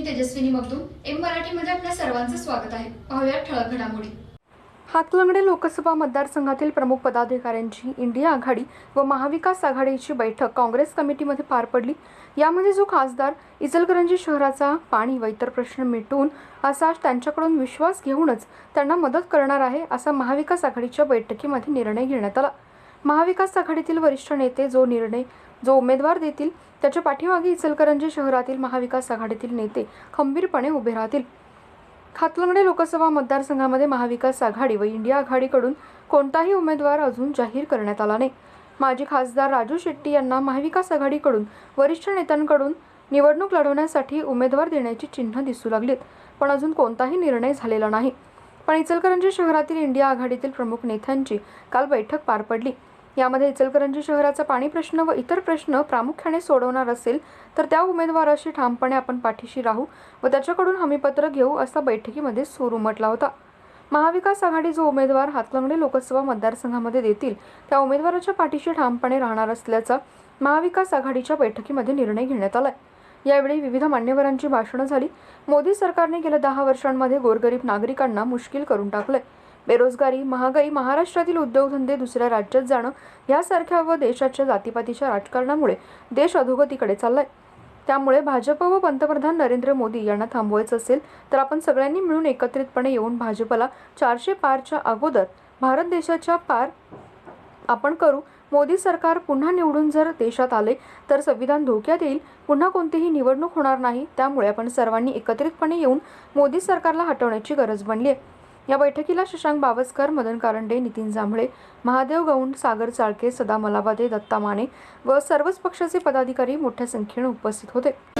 मी Tejaswini Magdum M मराठीमध्ये आपल्या सर्वांचं स्वागत आहे. पाहूया ठळक घडामोडी. हातलंगडे लोकसभा मतदारसंघातील प्रमुख पदाधिकाऱ्यांची इंडिया आघाडी व महाविकास आघाडीची बैठक काँग्रेस कमिटीमध्ये पार पडली. यामध्ये जो खासदार इचलकरंजी शहराचा पाणी व इतर प्रश्न मिटवून असा त्यांच्याकडून विश्वास घेऊनच त्यांना मदत करणार आहे असा महाविकास आघाडीच्या बैठकीमध्ये निर्णय घेण्यात आला. महाविकास आघाडीतील वरिष्ठ नेते जो निर्णय जो उमेदवार देतील त्याच्या पाठीमागे इचलकरंजी शहरातील महाविकास आघाडीतील नेते खंबीरपणे उभे राहतील. हातलंगडे लोकसभा मतदारसंघामध्ये महाविकास आघाडी व इंडिया आघाडीकडून कोणताही उमेदवार अजून जाहीर करण्यात आला नाही. माजी खासदार राजू शेट्टी यांना महाविकास आघाडीकडून वरिष्ठ नेत्यांकडून निवडणूक लढवण्यासाठी उमेदवार देण्याची चिन्ह दिसू लागलीत पण अजून कोणताही निर्णय झालेला नाही. पण इचलकरंजी शहरातील इंडिया आघाडीतील प्रमुख नेत्यांची काल बैठक पार पडली. यामध्ये इचलकरंजी शहराचा पाणी प्रश्न व इतर प्रश्न प्रामुख्याने सोडवणार असेल तर त्या उमेदवाराशी ठामपणे आपण पाठीशी राहू व त्याच्याकडून हमीपत्र घेऊ असा बैठकीमध्ये सूर उमटला होता. महाविकास आघाडी जो उमेदवार हातलंगडे लोकसभा मतदारसंघामध्ये देतील त्या उमेदवाराच्या पाठीशी ठामपणे राहणार असल्याचा महाविकास आघाडीच्या बैठकीमध्ये निर्णय घेण्यात आलाय. यावेळी विविध मान्यवरांची भाषणं झाली. मोदी सरकारने गेल्या दहा वर्षांमध्ये गोरगरीब नागरिकांना मुश्किल करून टाकलंय. बेरोजगारी महागाई महाराष्ट्रातील उद्योगधंदे दुसऱ्या राज्यात जाणं यासारख्या व देशाच्या जातीपातीच्या राजकारणामुळे देश अधोगतीकडे चाललाय. त्यामुळे भाजप व पंतप्रधान नरेंद्र मोदी यांना थांबवायचं असेल तर आपण सगळ्यांनी मिळून एकत्रितपणे येऊन भाजपला चारशे पारच्या अगोदर भारत देशाच्या पार आपण करू. मोदी सरकार पुन्हा निवडून जर देशात आले तर संविधान धोक्यात येईल. पुन्हा कोणतीही निवडणूक होणार नाही. त्यामुळे आपण सर्वांनी एकत्रितपणे येऊन मोदी सरकारला हटवण्याची गरज बनली आहे. या बैठकीला शशांक बावस्कर मदन कारंडे नितीन जांभळे महादेव गौंड सागर चाळके सदा मलाबादे दत्ता माने व सर्वच पक्षाचे पदाधिकारी मोठ्या संख्येने उपस्थित होते.